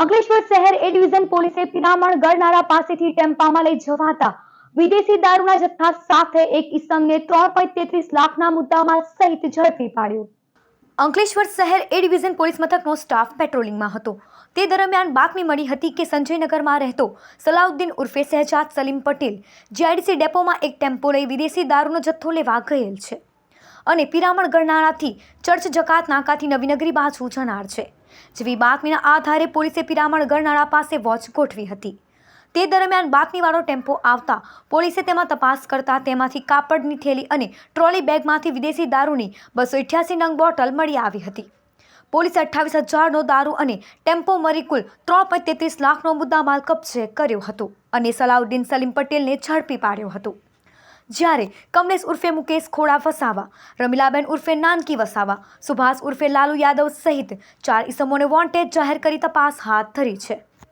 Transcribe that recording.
અંકલેશ્વર શહેર A division પોલીસે પિરામણ ગળનારા પાસેથી ટેમ્પામાં લઈ જવાતા વિદેશી દારૂના જથ્થા સાથે એક ઇસમને ત્રણ પોઈન્ટ તેત્રીસ લાખના મુદ્દામાં સહિત ઝડપી પાડ્યો. અંકલેશ્વર શહેર એ ડિવિઝન પોલીસ મથકનો સ્ટાફ પેટ્રોલિંગમાં હતો. તે દરમિયાન બાતમી મળી હતી કે સંજયનગરમાં રહેતો સલાઉદ્દીન ઉર્ફે શહેજાદ સલીમ પટેલ, જીઆઈડીસી ડેપોમાં એક ટેમ્પો લઈ વિદેશી દારૂનો જથ્થો લેવા ગયેલ છે. અને પિરામણ ગરનાળાથી ચર્ચ જકાત નાકાથી નવીનગરી બાજુ જનાર છે. જેવી બાતમીના આધારે પોલીસે પિરામણ ગરનાળા પાસે વોચ ગોઠવી હતી. તે દરમિયાન બાતમીવાળો ટેમ્પો આવતા પોલીસે તેમાં તપાસ કરતા તેમાંથી કાપડની થેલી અને ટ્રોલી બેગમાંથી વિદેશી દારૂની બસો અઠ્યાસી નંગ બોટલ મળી આવી હતી. પોલીસે અઠ્ઠાવીસ હજારનો દારૂ અને ટેમ્પો મરી કુલ ત્રણ પોઈન્ટ તેત્રીસ લાખનો મુદ્દામાલ કબજે કર્યો હતો અને સલાઉદ્દીન સલીમ પટેલને ઝડપી પાડ્યો હતો. જ્યારે કમલેશ ઉર્ફે મુકેશ ખોડા વસાવા, રમીલાબેન ઉર્ફે નાનકી વસાવા, સુભાષ ઉર્ફે લાલુ યાદવ સહિત ચાર ઇસમોને વોન્ટેડ જાહેર કરી તપાસ હાથ ધરી છે.